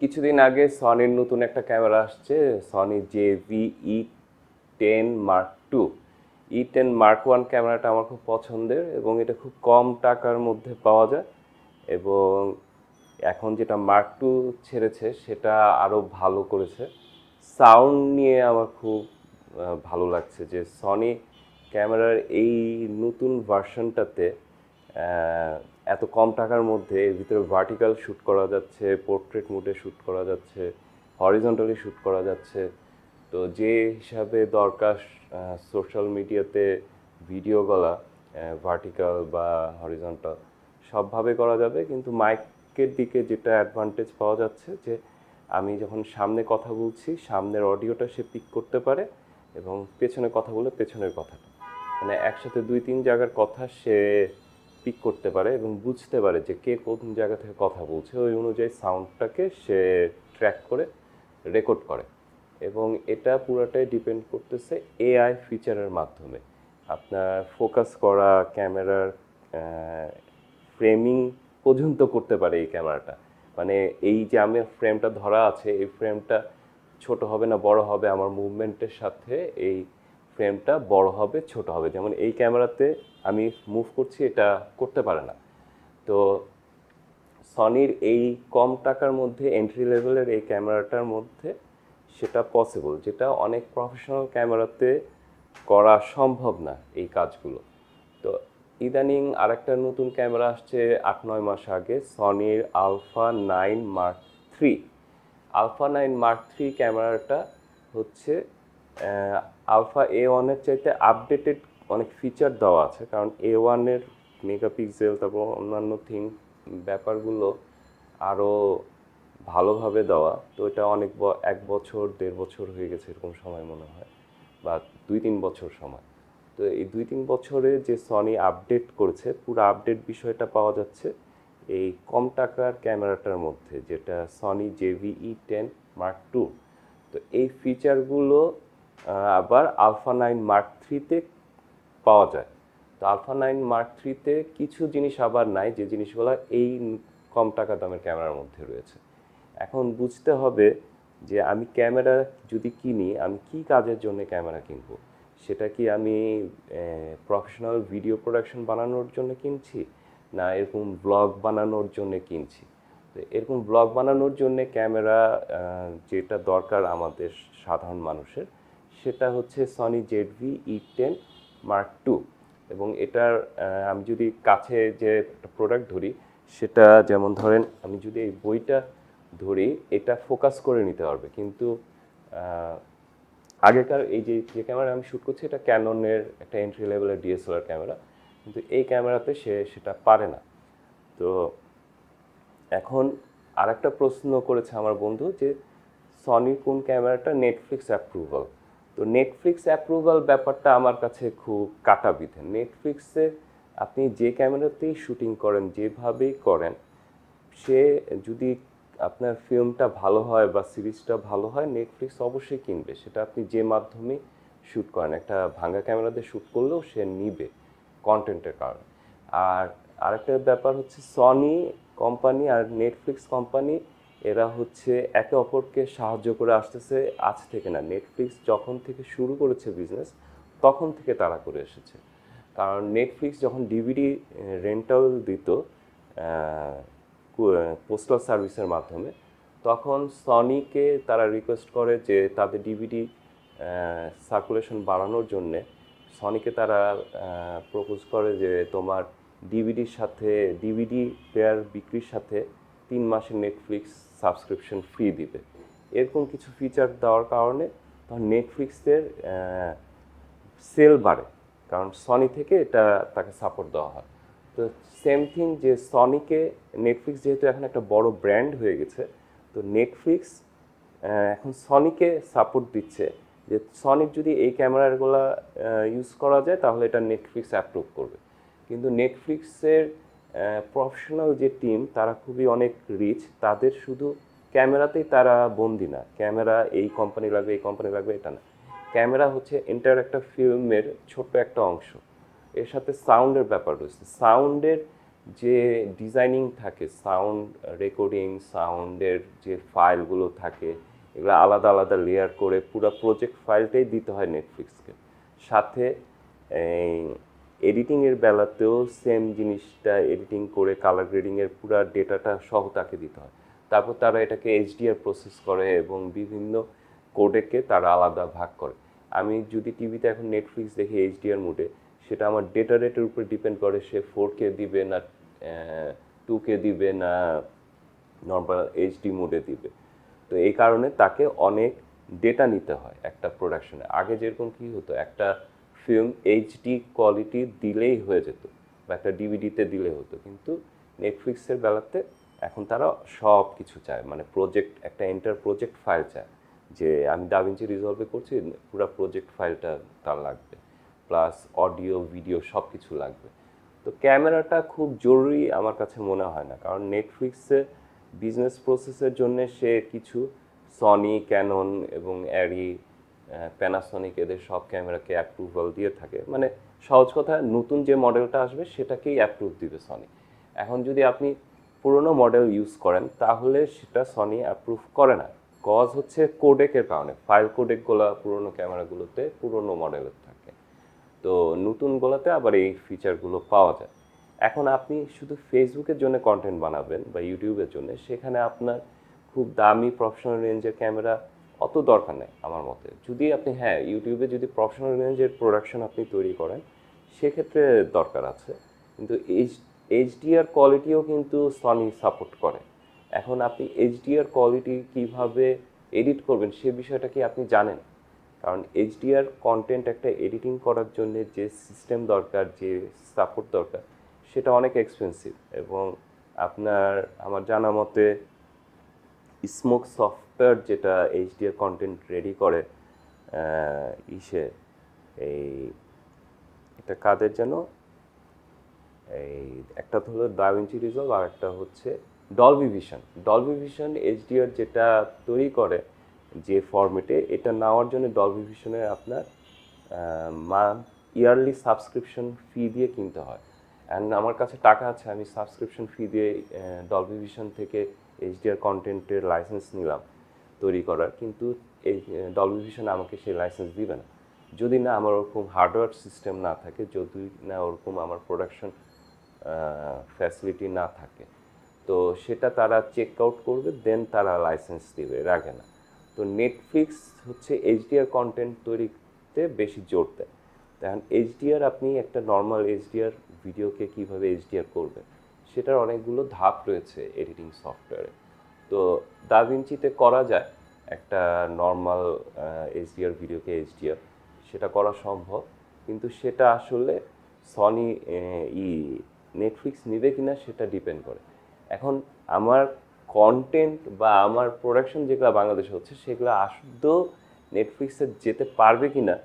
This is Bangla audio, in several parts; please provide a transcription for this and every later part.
কিছুদিন আগে সনির নতুন একটা ক্যামেরা আসছে, Sony Z V E ten mark two E ten mark one ক্যামেরাটা আমার খুব পছন্দের এবং এটা খুব কম টাকার মধ্যে পাওয়া যায় এবং এখন যেটা মার্ক টু ছেড়েছে সেটা আরও ভালো করেছে। সাউন্ড নিয়ে আমার খুব ভালো লাগছে যে সনি ক্যামেরার এই নতুন ভার্সনটাতে এত কম টাকার মধ্যে এর ভিতরে ভার্টিক্যাল শ্যুট করা যাচ্ছে পোর্ট্রেট মোডে শ্যুট করা যাচ্ছে হরিজন্টালি শ্যুট করা যাচ্ছে। তো যে হিসাবে দরকার সোশ্যাল মিডিয়াতে ভিডিও গলা ভার্টিক্যাল বা হরিজন্টাল সবভাবে করা যাবে। কিন্তু মাইকের দিকে যেটা অ্যাডভান্টেজ পাওয়া যাচ্ছে যে, আমি যখন সামনে কথা বলছি, সামনের অডিওটা সে পিক করতে পারে এবং পেছনে কথা বলে পেছনের কথাটা। মানে একসাথে দুই তিন জায়গার কথা সে পিক করতে পারে এবং বুঝতে পারে যে কে কোন জায়গা থেকে কথা বলছে, ওই অনুযায়ী সাউন্ডটাকে সে ট্র্যাক করে রেকর্ড করে। এবং এটা পুরোটাই ডিপেন্ড করতেছে এআই ফিচারের মাধ্যমে। আপনার ফোকাস করা ক্যামেরার ফ্রেমিং পর্যন্ত করতে পারে এই ক্যামেরাটা মানে এই যে আমার ফ্রেমটা ধরা আছে, এই ফ্রেমটা ছোট হবে না বড় হবে, আমার মুভমেন্টের সাথে এই ফ্রেমটা বড় হবে, ছোট হবে। যেমন এই ক্যামেরাতে আমি মুভ করছি, এটা করতে পারে না। তো সনির এই কম টাকার মধ্যে এন্ট্রি লেভেলের এই ক্যামেরাটার মধ্যে সেটা পসিবল যেটা অনেক প্রফেশনাল ক্যামেরাতে করা সম্ভব না এই কাজগুলো। তো ইদানিং আরেকটা নতুন ক্যামেরা আসছে আট নয় মাস আগে সনির alpha nine mark three alpha nine mark three ক্যামেরাটা হচ্ছে আলফা এ ওয়ানের চাইতে আপডেটেড অনেক ফিচার দেওয়া আছে। কারণ এ ওয়ানের মেগাপিক্সেল তারপর অন্যান্য থিং ব্যাপারগুলো আরও ভালোভাবে দেওয়া। তো এটা অনেক এক বছর, দেড় বছর হয়ে গেছে এরকম সময় মনে হয়। বা দুই তিন বছর সময়। তো এই দুই তিন বছরে যে সনি আপডেট করেছে, পুরো আপডেট বিষয়টা পাওয়া যাচ্ছে এই কম টাকার ক্যামেরাটার মধ্যে, যেটা Sony Z V E ten mark two তো এই ফিচারগুলো আবার আলফা নাইন মার্ক থ্রিতে পাওয়া যায়। তো আলফা নাইন মার্ক থ্রিতে কিছু জিনিস আবার নাই, যে জিনিসগুলো এই কম টাকা দামের ক্যামেরার মধ্যে রয়েছে। এখন বুঝতে হবে যে আমি ক্যামেরা যদি কিনি, আমি কি কাজের জন্য ক্যামেরা কিনবো? সেটা কি আমি প্রফেশনাল ভিডিও প্রোডাকশন বানানোর জন্য কিনছি? না এরকম ব্লগ বানানোর জন্য কিনছি? তো এরকম ব্লগ বানানোর জন্য ক্যামেরা যেটা দরকার আমাদের সাধারণ মানুষের, সেটা হচ্ছে Sony Z V E ten mark two এবং এটার আমি যদি কাছে যে একটা প্রোডাক্ট ধরি, সেটা যেমন ধরেন আমি যদি এই বইটা ধরি, এটা ফোকাস করে নিতে পারবে। কিন্তু আগেকার এই যে যে ক্যামেরা আমি শ্যুট করছি, এটা ক্যাননের একটা এন্ট্রি লেভেলের ডিএসএলআর ক্যামেরা কিন্তু এই ক্যামেরাতে সে সেটা পারে না। তো, এখন আরেকটা প্রশ্ন করেছে আমার বন্ধু যে সনি কোন ক্যামেরাটা নেটফ্লিক্স অ্যাপ্রুভাল তো নেটফ্লিক্স অ্যাপ্রুভাল ব্যাপারটা আমার কাছে খুব কাটা বিধে নেটফ্লিক্সে আপনি যে ক্যামেরাতেই শুটিং করেন, যেভাবেই করেন, সে যদি আপনার ফিল্মটা ভালো হয় বা সিরিজটা ভালো হয় নেটফ্লিক্স অবশ্যই কিনবে। সেটা আপনি যে মাধ্যমে শ্যুট করেন, একটা ভাঙ্গা ক্যামেরাতে শ্যুট করলেও সে নিবে কন্টেন্টের কারণে। আর আরেকটা ব্যাপার হচ্ছে সনি কোম্পানি আর নেটফ্লিক্স কোম্পানি এরা হচ্ছে একে অপরকে সাহায্য করে আসতেছে। আজ থেকে না নেটফ্লিক্স যখন থেকে শুরু করেছে বিজনেস তখন থেকে তারা করে এসেছে। কারণ নেটফ্লিক্স যখন ডিভিডি রেন্টাল দিত পোস্টাল সার্ভিসের মাধ্যমে, তখন সনিকে তারা রিকোয়েস্ট করে যে তাদের ডিভিডি সার্কুলেশন বাড়ানোর জন্যে সনিকে তারা প্রপোজ করে যে তোমার ডিভিডির সাথে ডিভিডি প্লেয়ার বিক্রির সাথে তিন মাসের নেটফ্লিক্স সাবস্ক্রিপশন ফ্রি দিবে। এরকম কিছু ফিচার দেওয়ার কারণে তখন নেটফ্লিক্সের সেল বাড়ে। কারণ সনি থেকে এটা তাকে সাপোর্ট দেওয়া হয়। তো সেম থিং যে সনিকে নেটফ্লিক্স যেহেতু এখন একটা বড় ব্র্যান্ড হয়ে গেছে, তো নেটফ্লিক্স এখন সনিকে সাপোর্ট দিচ্ছে। যে সনির যদি এই ক্যামেরাগুলো ইউজ করা যায়, তাহলে এটা নেটফ্লিক্স অ্যাপ্রুভ করবে। কিন্তু নেটফ্লিক্সের প্রফেশনাল যে টিম তারা খুবই অনেক রিচ তাদের শুধু ক্যামেরাতেই তারা বন্দি না। ক্যামেরা এই কোম্পানি লাগবে, এই কোম্পানি লাগবে, এটা না। ক্যামেরা হচ্ছে এন্টার একটা ফিল্মের ছোট্ট একটা অংশ। এর সাথে সাউন্ডের ব্যাপার রয়েছে। সাউন্ডের যে ডিজাইনিং থাকে সাউন্ড রেকর্ডিং সাউন্ডের যে ফাইলগুলো থাকে, এগুলো আলাদা আলাদা লেয়ার করে পুরো প্রজেক্ট ফাইলটাই দিতে হয় নেটফ্লিক্সকে সাথে এডিটিংয়ের বেলাতেও সেম জিনিসটা এডিটিং করে কালার গ্রেডিংয়ের পুরো ডেটাটা সহ তাকে দিতে হয়। তারপর তারা এটাকে এইচডিআর প্রসেস করে এবং বিভিন্ন কোডেকে তারা আলাদা ভাগ করে। আমি যদি টিভিতে এখন নেটফ্লিক্স দেখি এইচডিআর মোডে সেটা আমার ডেটা রেটের উপর ডিপেন্ড করে সে ফোর কে দিবে না টু কে দিবে না নর্মাল এইচডি মোডে দিবে। তো এই কারণে তাকে অনেক ডেটা নিতে হয় একটা প্রোডাকশনে আগে যেরকম কি হতো, একটা ফিল্ম এইচডি কোয়ালিটি দিলেই হয়ে যেত বা একটা ডিভিডিতে দিলে হতো। কিন্তু নেটফ্লিক্সের বেলাতে এখন তারা সব কিছু চায় মানে প্রজেক্ট একটা এন্টার প্রজেক্ট ফাইল চায় যে আমি দাভিঞ্চি রিজলভে করছি, পুরো প্রজেক্ট ফাইলটা তার লাগবে। প্লাস অডিও ভিডিও সব কিছু লাগবে। তো ক্যামেরাটা খুব জরুরি আমার কাছে মনে হয় না। কারণ নেটফ্লিক্সে বিজনেস প্রসেসের জন্য সে কিছু সনি ক্যানন এবং অ্যারি প্যানাসনিক এদের সব ক্যামেরাকে অ্যাপ্রুভাল দিয়ে থাকে। মানে সহজ কথা, নতুন যে মডেলটা আসবে সেটাকেই অ্যাপ্রুভ দিবে সনি এখন যদি আপনি পুরনো মডেল ইউজ করেন, তাহলে সেটা সনি অ্যাপ্রুভ করে না। কজ হচ্ছে কোডেকের কারণে। ফাইল কোডেকগুলো পুরনো ক্যামেরাগুলোতে পুরনো মডেলের থাকে। তো নতুনগুলোতে আবার এই ফিচারগুলো পাওয়া যায়। এখন আপনি শুধু ফেসবুকের জন্য কন্টেন্ট বানাবেন বা ইউটিউবের জন্য, সেখানে আপনার খুব দামি প্রফেশনাল রেঞ্জের ক্যামেরা অত দরকার নেই আমার মতে। যদি আপনি হ্যাঁ ইউটিউবে যদি প্রফেশনাল রেঞ্জের প্রোডাকশন আপনি তৈরি করেন, সেক্ষেত্রে দরকার আছে। কিন্তু এইচ এইচডিআর কোয়ালিটিও কিন্তু সনি সাপোর্ট করে। এখন আপনি এইচডিআর কোয়ালিটি কীভাবে এডিট করবেন সে বিষয়টা কি আপনি জানেন? কারণ এইচডিআর কন্টেন্ট একটা এডিটিং করার জন্য যে সিস্টেম দরকার, যে সাপোর্ট দরকার, সেটা অনেক এক্সপেন্সিভ এবং আপনার, আমার জানা মতে স্মোক সফটওয়্যার যেটা এইচডিআর কন্টেন্ট রেডি করে ইসে, এই, এটা কাদের যেন? এই, একটা হলো দাভিঞ্চি রিজলভ আর একটা হচ্ছে Dolby vision Dolby vision HDR যেটা তৈরি করে, যে ফরম্যাটে এটা নেওয়ার জন্য ডলবি ভিশনের আপনার মান্থ ইয়ারলি সাবস্ক্রিপশন ফি দিয়ে কিনতে হয়। অ্যান্ড আমার কাছে টাকা আছে, আমি সাবস্ক্রিপশন ফি দিয়ে ডলবি ভিশন থেকে এইচডিআর কন্টেন্টের লাইসেন্স নিলাম তৈরি করার, কিন্তু এই ডলবি ভিশন আমাকে সেই লাইসেন্স দিবে না। যদি না আমার ওরকম হার্ডওয়্যার সিস্টেম না থাকে, যদি না ওরকম আমার প্রোডাকশন ফ্যাসিলিটি না থাকে, তো সেটা তারা চেক আউট করবে দেন তারা লাইসেন্স দিবে, রাখে না। তো নেটফ্লিক্স হচ্ছে এইচডিআর কন্টেন্ট তৈরিতে বেশি জোর দেয়। এখন এইচডিআর আপনি একটা নর্মাল এইচডিআর ভিডিওকে কীভাবে এইচডিআর করবেন? সেটার অনেকগুলো ধাপ রয়েছে এডিটিং সফটওয়্যারে তো দাভিঞ্চিতে করা যায় একটা নর্মাল এইচডিআর ভিডিওকে এইচডিআর সেটা করা সম্ভব। কিন্তু সেটা আসলে সনি ই নেটফ্লিক্স নেবে কিনা সেটা ডিপেন্ড করে। এখন আমার কন্টেন্ট বা আমার প্রোডাকশন যেগুলো বাংলাদেশে হচ্ছে, সেগুলো আসুদ্ধ নেটফ্লিক্সে যেতে পারবে কিনা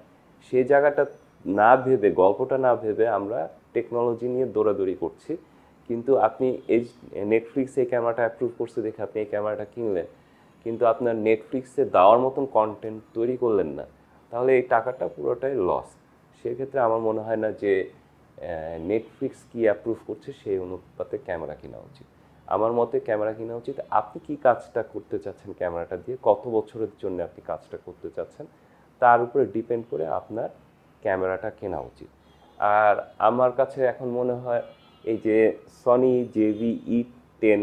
সেই জায়গাটা না ভেবে, গল্পটা না ভেবে আমরা টেকনোলজি নিয়ে দৌড়াদৌড়ি করছি। কিন্তু আপনি এই নেটফ্লিক্সে এই ক্যামেরাটা অ্যাপ্রুভ করছে দেখে আপনি এই ক্যামেরাটা কিনলেন। কিন্তু আপনার নেটফ্লিক্সে দেওয়ার মতন কন্টেন্ট তৈরি করলেন না। তাহলে এই টাকাটা পুরোটাই লস সেক্ষেত্রে আমার মনে হয় না যে নেটফ্লিক্স কি অ্যাপ্রুভ করছে সেই অনুপাতে ক্যামেরা কেনা উচিত। আমার মতে ক্যামেরা কেনা উচিত। আপনি কি কাজটা করতে চাচ্ছেন ক্যামেরাটা দিয়ে? কত বছরের জন্য আপনি কাজটা করতে চাচ্ছেন? তার উপরে ডিপেন্ড করে আপনার ক্যামেরাটা কেনা উচিত। আর আমার কাছে এখন মনে হয় এই যে Sony Z V E ten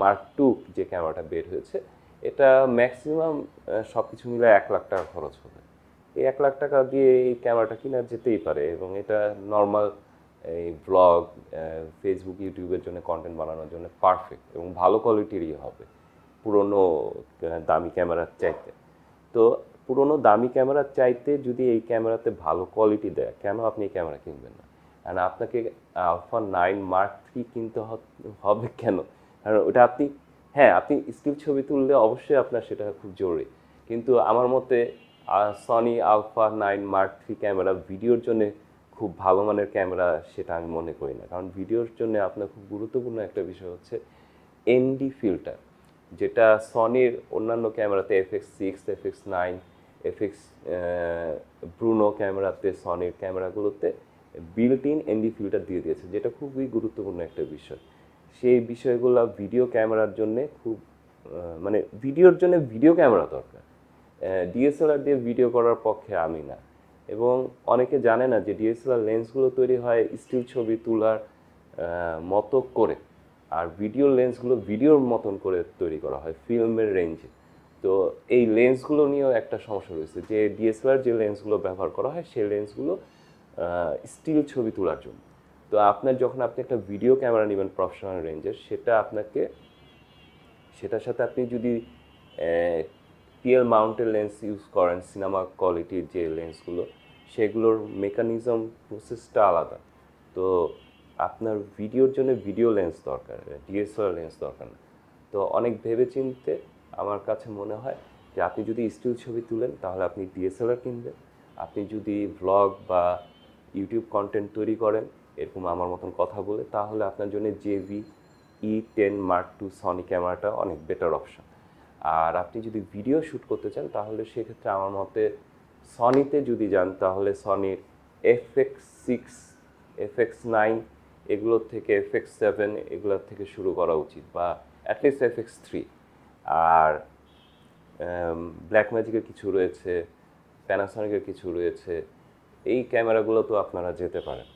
mark two যে ক্যামেরাটা বের হয়েছে, এটা ম্যাক্সিমাম সব কিছু মিলে এক লাখ টাকা খরচ হবে। এই এক লাখ টাকা দিয়ে এই ক্যামেরাটা কিনা যেতেই পারে এবং এটা নর্মাল এই ব্লগ ফেসবুক ইউটিউবের জন্য কন্টেন্ট বানানোর জন্য পারফেক্ট এবং ভালো কোয়ালিটিরই হবে, পুরনো দামি ক্যামেরার চাইতে। তো পুরনো দামি ক্যামেরার চাইতে যদি এই ক্যামেরাতে ভালো কোয়ালিটি দেয়, কেন আপনি এই ক্যামেরা কিনবেন না? আর আপনাকে আলফা নাইন মার্ক থ্রি কিনতে হবে কেন? কারণ ওটা আপনি হ্যাঁ আপনি স্টিল ছবি তুললে অবশ্যই আপনার সেটা খুব জরুরি। কিন্তু আমার মতে Sony alpha nine mark three camera ভিডিওর জন্য খুব ভালো মানের ক্যামেরা সেটা আমি মনে করি না। কারণ ভিডিওর জন্য আপনার খুব গুরুত্বপূর্ণ একটা বিষয় হচ্ছে এনডি ফিল্টার যেটা সনির অন্যান্য ক্যামেরাতে F X six F X nine F X Burano ক্যামেরাতে সনির ক্যামেরাগুলোতে বিল্ট ইন এনডি ফিল্টার দিয়ে দিয়েছে, যেটা খুবই গুরুত্বপূর্ণ একটা বিষয়। সেই বিষয়গুলো ভিডিও ক্যামেরার জন্য খুব মানে ভিডিওর জন্য ভিডিও ক্যামেরা দরকার। ডিএসএলআর দিয়ে ভিডিও করার পক্ষে আমি না। এবং অনেকে জানে না যে ডিএসএলআর লেন্সগুলো তৈরি হয় স্টিল ছবি তোলার মতো করে। আর ভিডিও লেন্সগুলো ভিডিওর মতন করে তৈরি করা হয় ফিল্মের রেঞ্জে তো এই লেন্সগুলো নিয়েও একটা সমস্যা রয়েছে যে ডিএসএলআর যে লেন্সগুলো ব্যবহার করা হয়, সেই লেন্সগুলো স্টিল ছবি তোলার জন্য। তো আপনার যখন আপনি একটা ভিডিও ক্যামেরা নেবেন প্রফেশনাল রেঞ্জের সেটা আপনাকে, সেটার সাথে আপনি যদি T L mounted lens use করেন সিনেমা কোয়ালিটির যে লেন্সগুলো সেগুলোর মেকানিজম প্রসেসটা আলাদা। তো আপনার ভিডিওর জন্য ভিডিও লেন্স দরকার ডিএসএলআর লেন্স দরকার না। তো অনেক ভেবেচিন্তে আমার কাছে মনে হয় যে আপনি যদি স্টিল ছবি তুলেন, তাহলে আপনি ডিএসএলআর কিনবেন। আপনি যদি ভ্লগ বা ইউটিউব কন্টেন্ট তৈরি করেন, এরকম আমার মতন কথা বলে, তাহলে আপনার জন্য Z V E ten mark two Sony ক্যামেরাটা অনেক বেটার অপশন আর আপনি যদি ভিডিও শ্যুট করতে চান, তাহলে সেক্ষেত্রে আমার মতে সনিতে যদি যান, তাহলে সনির F X six F X nine এগুলোর থেকে এফ এক্স সেভেন এগুলোর থেকে শুরু করা উচিত, বা at least F X three R black ম্যাজিকের কিছু রয়েছে প্যানাসনিকের কিছু রয়েছে এই ক্যামেরাগুলো তো আপনারা যেতে পারেন।